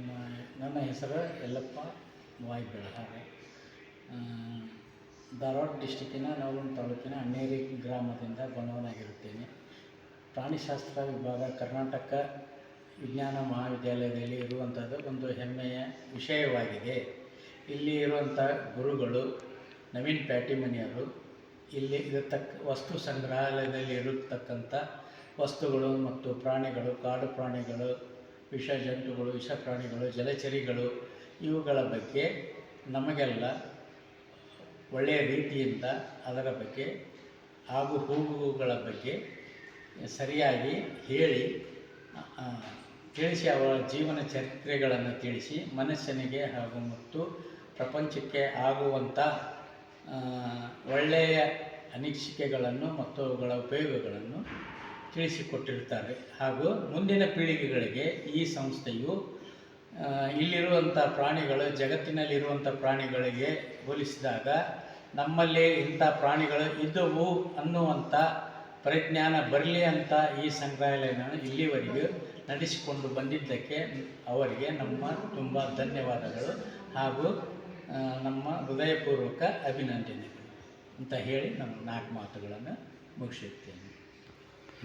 ನನ್ನ ನನ್ನ ಹೆಸರು ಯಲ್ಲಪ್ಪ ವಾಯ್ ಬೆಳಹಾರ ಆ, ಧಾರವಾಡ ಡಿಸ್ಟಿಕ್ಕಿನ ನವಲೂರು ತಾಲೂಕಿನ ಅಣ್ಣೇರಿ ಗ್ರಾಮದಿಂದ ಬಂದವನಾಗಿರುತ್ತೇನೆ. ಪ್ರಾಣಿಶಾಸ್ತ್ರ ವಿಭಾಗ ಕರ್ನಾಟಕ ವಿಜ್ಞಾನ ಮಹಾವಿದ್ಯಾಲಯದಲ್ಲಿ ಇರುವಂಥದ್ದು ಒಂದು ಹೆಮ್ಮೆಯ ವಿಷಯವಾಗಿದೆ. ಇಲ್ಲಿ ಇರುವಂಥ ಗುರುಗಳು ನವೀನ್ ಪ್ಯಾಟಿಮನಿಯವರು ಇಲ್ಲಿ ಇರತಕ್ಕ ವಸ್ತು ಸಂಗ್ರಹಾಲಯದಲ್ಲಿ ಇರತಕ್ಕಂಥ ವಸ್ತುಗಳು ಮತ್ತು ಪ್ರಾಣಿಗಳು ಕಾಡು ಪ್ರಾಣಿಗಳು ವಿಷ ಜಂತುಗಳು ವಿಷ ಪ್ರಾಣಿಗಳು ಜಲಚರಿಗಳು ಇವುಗಳ ಬಗ್ಗೆ ನಮಗೆಲ್ಲ ಒಳ್ಳೆಯ ರೀತಿಯಿಂದ ಅದರ ಬಗ್ಗೆ ಹಾಗೂ ಹೂಗುಗಳ ಬಗ್ಗೆ ಸರಿಯಾಗಿ ಹೇಳಿ ತಿಳಿಸಿ, ಅವರ ಜೀವನ ಚರಿತ್ರೆಗಳನ್ನು ತಿಳಿಸಿ, ಮನುಷ್ಯನಿಗೆ ಹಾಗೂ ಮತ್ತು ಪ್ರಪಂಚಕ್ಕೆ ಆಗುವಂಥ ಒಳ್ಳೆಯ ಅನಿಸಿಕೆಗಳನ್ನು ಮತ್ತು ಅವುಗಳ ಉಪಯೋಗಗಳನ್ನು ತಿಳಿಸಿಕೊಟ್ಟಿರ್ತಾರೆ. ಹಾಗೂ ಮುಂದಿನ ಪೀಳಿಗೆಗಳಿಗೆ ಈ ಸಂಸ್ಥೆಯು ಇಲ್ಲಿರುವಂಥ ಪ್ರಾಣಿಗಳು ಜಗತ್ತಿನಲ್ಲಿರುವಂಥ ಪ್ರಾಣಿಗಳಿಗೆ ಹೋಲಿಸಿದಾಗ ನಮ್ಮಲ್ಲಿ ಇಂಥ ಪ್ರಾಣಿಗಳು ಇದ್ದವು ಅನ್ನುವಂಥ ಪರಿಜ್ಞಾನ ಬರಲಿ ಅಂತ ಈ ಸಂಗ್ರಹಾಲಯವನ್ನು ಇಲ್ಲಿವರೆಗೂ ನಡೆಸಿಕೊಂಡು ಬಂದಿದ್ದಕ್ಕೆ ಅವರಿಗೆ ನಮ್ಮ ತುಂಬ ಧನ್ಯವಾದಗಳು ಹಾಗೂ ನಮ್ಮ ಹೃದಯಪೂರ್ವಕ ಅಭಿನಂದನೆಗಳು ಅಂತ ಹೇಳಿ ನಮ್ಮ ನಾಲ್ಕು ಮಾತುಗಳನ್ನು ಮುಗಿಸುತ್ತೇನೆ.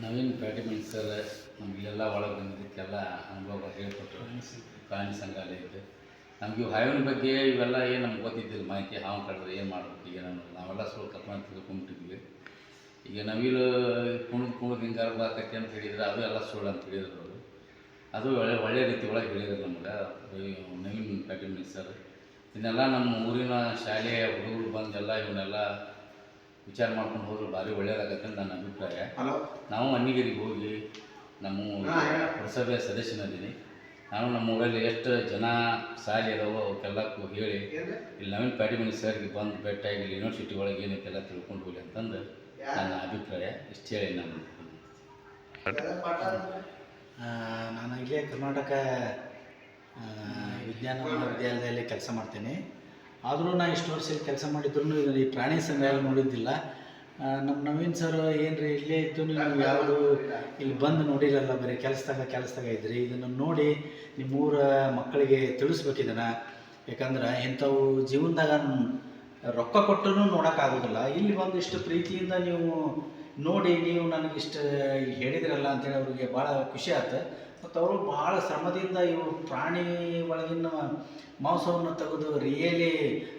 ನವೀನ್ ಪ್ಯಾಟಿಮೆಂಟ್ ಸರ್ ನಮಗೆಲ್ಲ ಒಳಗೆ ಬಂದಿದ್ದಕ್ಕೆಲ್ಲ ಅನುಭವ ಹೇಳ್ಕೊಟ್ರು. ಪ್ರಾಣಿ ಸಂಗ್ರಹಾಲಯದ್ದು ನಮಗೆ ಹಾವಿನ ಬಗ್ಗೆ ಇವೆಲ್ಲ ಏನು ನಮ್ಗೆ ಗೊತ್ತಿದ್ದಿಲ್ಲ. ಮಾಹಿತಿ ಹಾವು ಕಡ್ರೆ ಏನು ಮಾಡಬೇಕು? ಈಗ ನಾನು ನಾವೆಲ್ಲ ಸ್ವಲ್ಪ ತಪ್ಪು ತಿಳ್ಕೊಂಬಿಟ್ಟಿದ್ವಿ. ಈಗ ನವಿಲು ಕುಣ್ ಕುಣ್ ಹಿಂಗಾರ ಆಕೈತಿ ಅಂತ ಹೇಳಿದ್ರೆ ಅದು ಎಲ್ಲ ಸುಳ್ಳು ಅಂತ ಹೇಳಿದ್ರು ಅವರು. ಅದು ಒಳ್ಳೆ ಒಳ್ಳೆ ರೀತಿ ಒಳಗೆ ಹೇಳಿದ್ರು ನಮ್ಗೆ. ನವೀನ್ ಪ್ಯಾಟಿಮೆಂಟ್ ಸರ್ ಇದನ್ನೆಲ್ಲ ನಮ್ಮ ಊರಿನ ಶಾಲೆಯ ಹುಡುಗರು ಬಂದೆಲ್ಲ ಇವನ್ನೆಲ್ಲ ವಿಚಾರ ಮಾಡ್ಕೊಂಡು ಹೋದ್ರೆ ಭಾರಿ ಒಳ್ಳೇದಾಗತ್ತೆ ಅಂತ ನನ್ನ ಅಭಿಪ್ರಾಯ. ಹಲೋ? ನಾವು ಅನ್ನಿಗಿರಿಗೆ ಹೋಗಿ ನಮ್ಮ. ಪುರಸಭೆಯ ಸದಸ್ಯನಿದ್ದೀನಿ ನಾನು ನಮ್ಮ ಊರಲ್ಲಿ ಎಷ್ಟು ಜನ ಸಾಲಿ ಅದಾವೋ ಅವಕ್ಕೆಲ್ಲಕ್ಕೂ ಹೇಳಿ. ಇಲ್ಲಿ ನವೀನ್ ಪ್ಯಾಟಿಮನಿ ಸರ್ಗೆ ಬಂದು ಬೆಟ್ಟ ಇಲ್ಲಿ ಯೂನಿವರ್ಸಿಟಿ ಒಳಗೆ ಏನೈತೆಲ್ಲ ತಿಳ್ಕೊಂಡು ಹೋಗಿ ಅಂತಂದು ನನ್ನ ಅಭಿಪ್ರಾಯ. ಇಷ್ಟು ಹೇಳಿ ನಾನು ನಾನು ಇಲ್ಲೇ ಕರ್ನಾಟಕ ವಿಜ್ಞಾನ ಮಹಾವಿದ್ಯಾಲಯದಲ್ಲಿ ಕೆಲಸ ಮಾಡ್ತೀನಿ. ಆದರೂ ನಾನು ಇಷ್ಟು ವರ್ಷ ಇಲ್ಲಿ ಕೆಲಸ ಮಾಡಿದ್ರು ಈ ಪ್ರಾಣಿ ಸಂಗ್ರಹಾಲಯ ನೋಡಿದ್ದಿಲ್ಲ. ನಮ್ಮ ನವೀನ್ ಸರ್ ಏನು ರೀ ಇಲ್ಲೇ ಇದ್ದು ನೀವು ಯಾವುದು ಇಲ್ಲಿ ಬಂದು ನೋಡಿರಲ್ಲ, ಬರೀ ಕೆಲಸದಾಗ ಕೆಲಸದಾಗ ಇದ್ರಿ. ಇದನ್ನು ನೋಡಿ ನಿಮ್ಮೂರ ಮಕ್ಕಳಿಗೆ ತಿಳಿಸ್ಬೇಕು ಇದನ್ನು ಯಾಕಂದ್ರೆ ಇಂಥವು ಜೀವನದಾಗ ರೊಕ್ಕ ಕೊಟ್ಟರೂ ನೋಡೋಕ್ಕಾಗೋದಿಲ್ಲ. ಇಲ್ಲಿ ಬಂದು ಇಷ್ಟು ಪ್ರೀತಿಯಿಂದ ನೀವು ನೋಡಿ ನೀವು ನನಗೆ ಇಷ್ಟು ಹೇಳಿದ್ರಲ್ಲ ಅಂತೇಳಿ ಅವರಿಗೆ ಭಾಳ ಖುಷಿ ಆಯ್ತು ಮತ್ತು ಅವರು ಭಾಳ ಶ್ರಮದಿಂದ ಇವು ಪ್ರಾಣಿ ಒಳಗಿನ ಮಾಂಸವನ್ನು ತೆಗೆದು ರಿಯಲಿ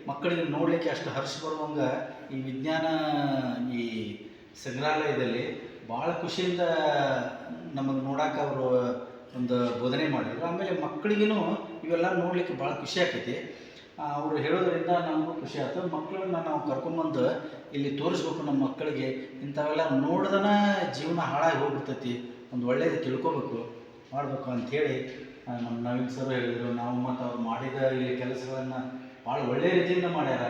ಮಕ್ಕಳಿಗೆ ನೋಡಲಿಕ್ಕೆ ಅಷ್ಟು ಹರ್ಷ ಬರುವಂಗೆ ಈ ವಿಜ್ಞಾನ ಈ ಸಂಗ್ರಹಾಲಯದಲ್ಲಿ ಭಾಳ ಖುಷಿಯಿಂದ ನಮಗೆ ನೋಡೋಕೆ ಅವರು ಒಂದು ಬೋಧನೆ ಮಾಡಿದ್ರು. ಆಮೇಲೆ ಮಕ್ಕಳಿಗೂ ಇವೆಲ್ಲ ನೋಡಲಿಕ್ಕೆ ಭಾಳ ಖುಷಿ ಆಕೈತಿ. ಅವರು ಹೇಳೋದರಿಂದ ನಮಗೂ ಖುಷಿ ಆಯ್ತು ಮಕ್ಕಳನ್ನ ನಾವು ಕರ್ಕೊಂಬಂದು ಇಲ್ಲಿ ತೋರಿಸ್ಬೇಕು ನಮ್ಮ ಮಕ್ಕಳಿಗೆ. ಇಂಥವೆಲ್ಲ ನೋಡ್ದನ ಜೀವನ ಹಾಳಾಗಿ ಹೋಗ್ಬಿಡ್ತೈತಿ. ಒಂದು ಒಳ್ಳೇದು ತಿಳ್ಕೊಬೇಕು. ಮಾಡಬೇಕು ಅಂಥೇಳಿ ನಮ್ಮ ನವೀನ್ ಸರ್ ಹೇಳಿದರು. ನಾವು ಮತ್ತು ಅವ್ರು ಮಾಡಿದ ಈ ಕೆಲಸಗಳನ್ನು ಭಾಳ ಒಳ್ಳೆಯ ರೀತಿಯಿಂದ ಮಾಡ್ಯಾರ.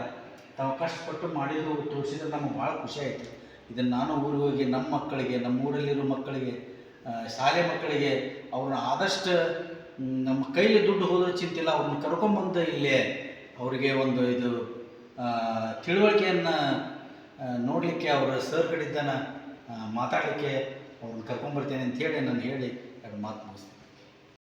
ತಾವು ಕಷ್ಟಪಟ್ಟು ಮಾಡಿದ್ರು ತೋರಿಸಿದ್ರೆ ನಮಗೆ ಭಾಳ ಖುಷಿ ಆಯಿತು. ಇದನ್ನು ನಾನು ಊರಿಗೆ ಹೋಗಿ ನಮ್ಮ ಮಕ್ಕಳಿಗೆ, ನಮ್ಮ ಊರಲ್ಲಿರೋ ಮಕ್ಕಳಿಗೆ ಶಾಲೆ ಮಕ್ಕಳಿಗೆ, ಅವ್ರನ್ನ ಆದಷ್ಟು ನಮ್ಮ ಕೈಲಿ ದುಡ್ಡು ಹೋದ್ರೆ ಚಿಂತಿಲ್ಲ ಅವ್ರನ್ನ ಕರ್ಕೊಂಬಂದು ಇಲ್ಲೇ ಅವರಿಗೆ ಒಂದು ಇದು ತಿಳುವಳಿಕೆಯನ್ನು ನೋಡಲಿಕ್ಕೆ ಅವರ ಸರ್ ಕಡಿದ್ದನ ಮಾತಾಡಲಿಕ್ಕೆ ಅವ್ರನ್ನ ಕರ್ಕೊಂಬರ್ತೇನೆ ಅಂತ ಹೇಳಿ ನಾನು ಹೇಳಿ ಮಾತು ಮುಗಿಸ್ತೇನೆ.